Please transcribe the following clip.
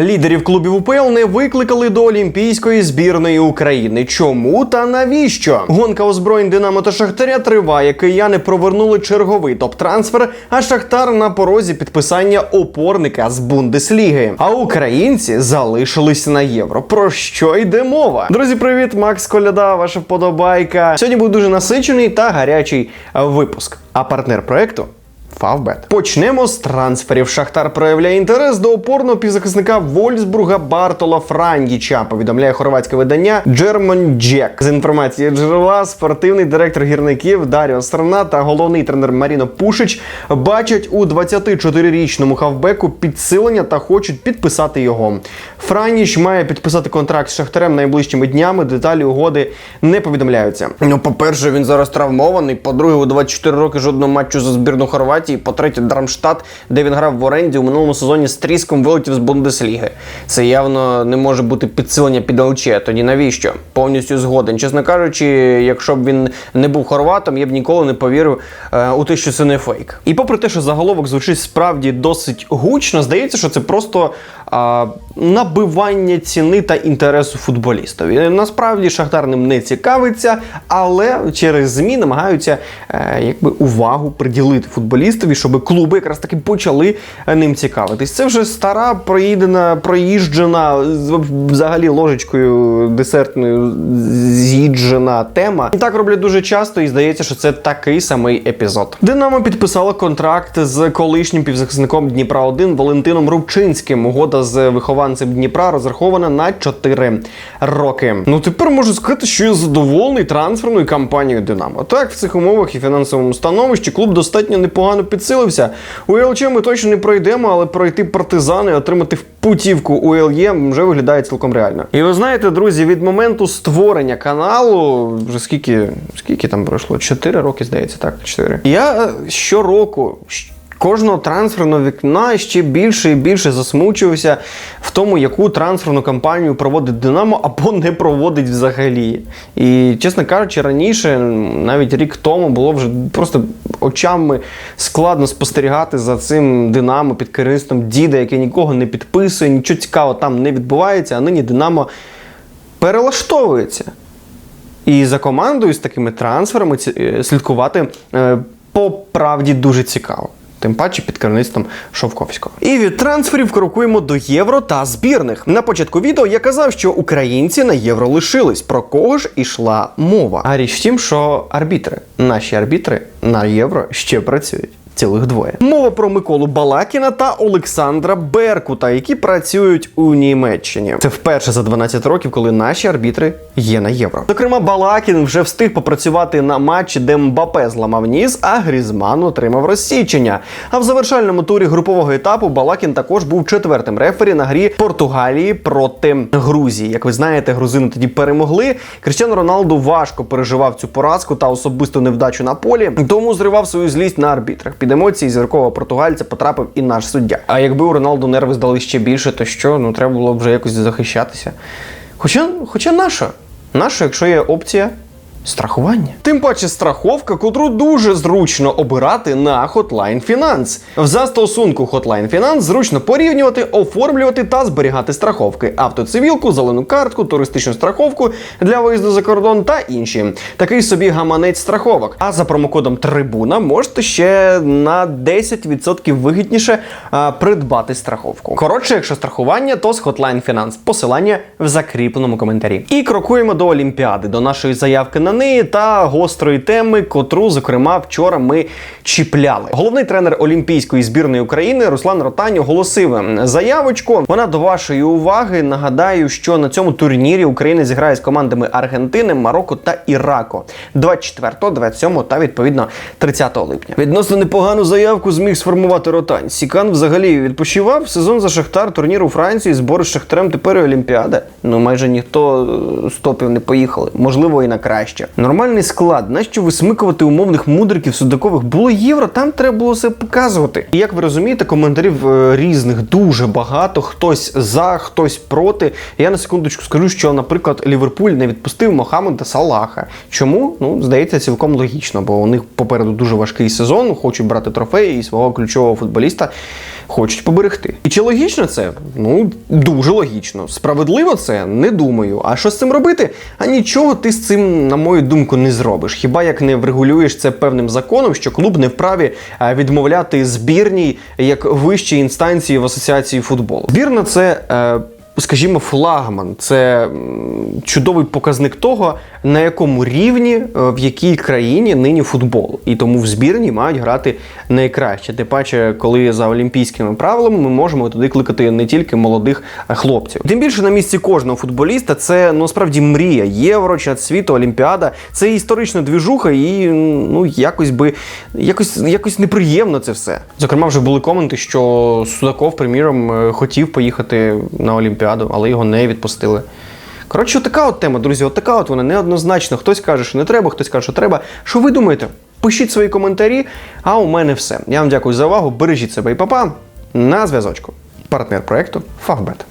Лідерів клубів УПЛ не викликали до Олімпійської збірної України. Чому та навіщо? Гонка озброєнь Динамо та Шахтаря триває. Кияни провернули черговий топ-трансфер, а Шахтар на порозі підписання опорника з Бундесліги. А українці залишились на євро. Про що йде мова? Друзі, привіт, Макс Коляда, ваша вподобайка. Сьогодні був дуже насичений та гарячий випуск. А партнер проекту Фавбет. Почнемо з трансферів. Шахтар проявляє інтерес до опорного півзахисника Вольсбурга Бартола Франдіча. Повідомляє хорватське видання German Jack. З інформації джерела, спортивний директор гірників Даріо Страна та головний тренер Маріно Пушич бачать у 24-річному хавбеку підсилення та хочуть підписати його. Франіч має підписати контракт з Шахтарем найближчими днями. Деталі угоди не повідомляються. Ну, по-перше, він зараз травмований. По-друге, у 24 роки жодного матчу за збірну Хорватії. По-третє, Драмштадт, де він грав в оренді у минулому сезоні з тріском вилетів з Бундесліги. Це явно не може бути підсилення під ЛЧ. Тоді навіщо? Повністю згоден. Чесно кажучи, якщо б він не був хорватом, я б ніколи не повірив е, у те, що це не фейк. І попри те, що заголовок звучить справді досить гучно, здається, що це просто а, набивання ціни та інтересу футболістові. Насправді Шахтар ним не цікавиться, але через ЗМІ намагаються е, якби увагу приділити футболістові, щоб клуби якраз таки почали е, ним цікавитись. Це вже стара, проїдена, проїжджена, взагалі ложечкою десертною з'їджена тема. І так роблять дуже часто, і здається, що це такий самий епізод. Динамо підписала контракт з колишнім півзахисником Дніпра 1 Валентином Рубчинським. Угода з вихованцем Дніпра розрахована на 4 роки. Ну тепер можу сказати, що я задоволений трансферною кампанією Динамо. Так, в цих умовах і фінансовому становищі клуб достатньо непогано підсилився. У ЛЧ ми точно не пройдемо, але пройти партизани і отримати путівку у ЛЄ вже виглядає цілком реально. І ви знаєте, друзі, від моменту створення каналу, вже скільки, скільки там пройшло? Чотири роки, здається, так, чотири. Я е, щороку. Кожного трансферного вікна ще більше і більше засмучувався в тому, яку трансферну кампанію проводить Динамо або не проводить взагалі. І, чесно кажучи, раніше, навіть рік тому, було вже просто очами складно спостерігати за цим Динамо під керівництвом діда, який нікого не підписує, нічого цікавого там не відбувається, а нині Динамо перелаштовується. І за командою з такими трансферами е, слідкувати е, по правді дуже цікаво. Тим паче під керівництвом Шовковського. І від трансферів крокуємо до євро та збірних. На початку відео я казав, що українці на євро лишились. Про кого ж ішла мова? А річ в тім, що арбітри, наші арбітри на євро ще працюють. Цілих двоє. Мова про Миколу Балакіна та Олександра Беркута, які працюють у Німеччині. Це вперше за 12 років, коли наші арбітри є на євро. Зокрема, Балакін вже встиг попрацювати на матчі, де Мбапе зламав ніс, а Грізман отримав розсічення. А в завершальному турі групового етапу Балакін також був четвертим рефері на грі Португалії проти Грузії. Як ви знаєте, грузини тоді перемогли. Крістіану Роналду важко переживав цю поразку та особисту невдачу на полі, тому зривав свою злість на арбітрах. Під емоції зіркового португальця потрапив і наш суддя. А якби у Роналду нерви здали ще більше, то що? Ну треба було б вже якось захищатися. Хоча, хоча наша? Наша, якщо є опція. Страхування. Тим паче страховка, котру дуже зручно обирати на Hotline Finance. В застосунку Hotline Finance зручно порівнювати, оформлювати та зберігати страховки, автоцивілку, зелену картку, туристичну страховку для виїзду за кордон та інші. Такий собі гаманець страховок. А за промокодом Трибуна можете ще на 10% вигідніше а, придбати страховку. Коротше, якщо страхування, то з Hotline Finance. Посилання в закріпленому коментарі. І крокуємо до Олімпіади, до нашої заявки на неї та гострої теми, котру, зокрема, вчора ми чіпляли. Головний тренер Олімпійської збірної України Руслан Ротань оголосив заявочку. Вона до вашої уваги. Нагадаю, що на цьому турнірі Україна зіграє з командами Аргентини, Марокко та Іраку 24, 27 та відповідно 30 липня. Відносно непогану заявку зміг сформувати Ротань. Сікан взагалі відпочивав сезон за Шахтар, турнір у Франції, збори з Шахтарем тепер і Олімпіада. Ну майже ніхто е, з топів не поїхали. Можливо, і на краще. Нормальний склад. Нащо висмикувати умовних мудриків судакових? Було євро, там треба було все показувати. І як ви розумієте, коментарів е, різних дуже багато. Хтось за, хтось проти. Я на секундочку скажу, що, наприклад, Ліверпуль не відпустив Мохаммеда Салаха. Чому? Ну, здається, цілком логічно, бо у них попереду дуже важкий сезон, хочуть брати трофеї і свого ключового футболіста хочуть поберегти. І чи логічно це? Ну, дуже логічно. Справедливо це? Не думаю. А що з цим робити? А нічого ти з цим, на мою думку, не зробиш. Хіба як не врегулюєш це певним законом, що клуб не вправі е, відмовляти збірній як вищій інстанції в асоціації футболу. Збірна це. Е, Скажімо, флагман це чудовий показник того, на якому рівні е, в якій країні нині футбол. І тому в збірні мають грати найкраще. Тим паче, коли за олімпійськими правилами ми можемо туди кликати не тільки молодих хлопців. Тим більше на місці кожного футболіста це ну мрія. Євро, чемпіонат світу, Олімпіада. Це історична двіжуха, і ну якось би якось, якось неприємно це все. Зокрема, вже були коменти, що Судаков, приміром, е, хотів поїхати на Олімпіаду, але його не відпустили. Коротше, така от тема, друзі, от така от вона неоднозначно. Хтось каже, що не треба, хтось каже, що треба. Що ви думаєте? Пишіть свої коментарі, а у мене все. Я вам дякую за увагу. Бережіть себе і папа. На зв'язочку. Партнер проекту Фавбет.